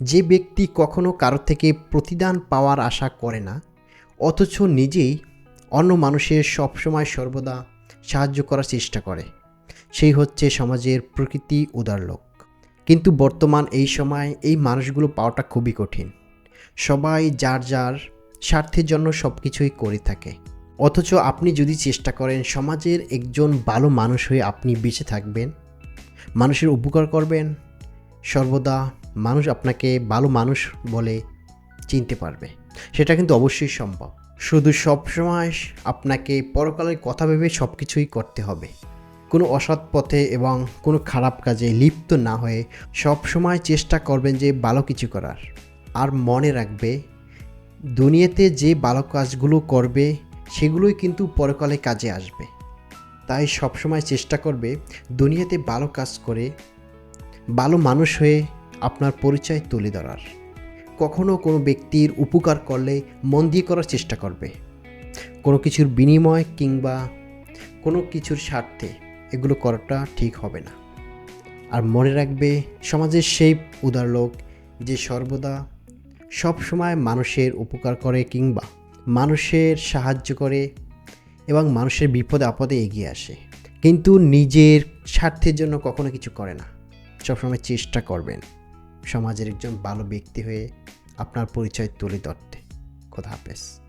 যে ব্যক্তি কখনো কারও থেকে প্রতিদান পাওয়ার আশা করে না, অথচ নিজেই অন্য মানুষের সবসময় সর্বদা সাহায্য করার চেষ্টা করে, সেই হচ্ছে সমাজের প্রকৃতি উদার লোক। কিন্তু বর্তমান এই সময় এই মানুষগুলো পাওয়াটা খুবই কঠিন। সবাই যার যার স্বার্থের জন্য সব কিছুই করে থাকে। অথচ আপনি যদি চেষ্টা করেন সমাজের একজন ভালো মানুষ হয়ে আপনি বেঁচে থাকবেন, মানুষের উপকার করবেন, সর্বদা মানুষ আপনাকে ভালো মানুষ বলে চিনতে পারবে। সেটা কিন্তু অবশ্যই সম্ভব। শুধু সবসময় আপনাকে পরকালের কথা ভেবে সব কিছুই করতে হবে। কোনো অসৎ পথে এবং কোনো খারাপ কাজে লিপ্ত না হয়ে সব সময় চেষ্টা করবেন যে ভালো কিছু করার। আর মনে রাখবে, দুনিয়াতে যে ভালো কাজগুলো করবে, সেগুলোই কিন্তু পরকালে কাজে আসবে। তাই সবসময় চেষ্টা করবে দুনিয়াতে ভালো কাজ করে, ভালো মানুষ হয়ে আপনার পরিচয় তুলে ধরার। কখনও কোনো ব্যক্তির উপকার করলে মন দিয়ে করার চেষ্টা করবে। কোনো কিছুর বিনিময় কিংবা কোনো কিছুর স্বার্থে এগুলো করাটা ঠিক হবে না। আর মনে রাখবে, সমাজের সেই উদার লোক যে সর্বদা সব সময় মানুষের উপকার করে কিংবা মানুষের সাহায্য করে এবং মানুষের বিপদে আপদে এগিয়ে আসে। কিন্তু নিজের স্বার্থের জন্য কখনো কিছু করে না। সবসময় চেষ্টা করবেন। সমাজের একজন ভালো ব্যক্তি হয়ে আপনার পরিচয় তুলে ধরতে। খোদা হাফেজ।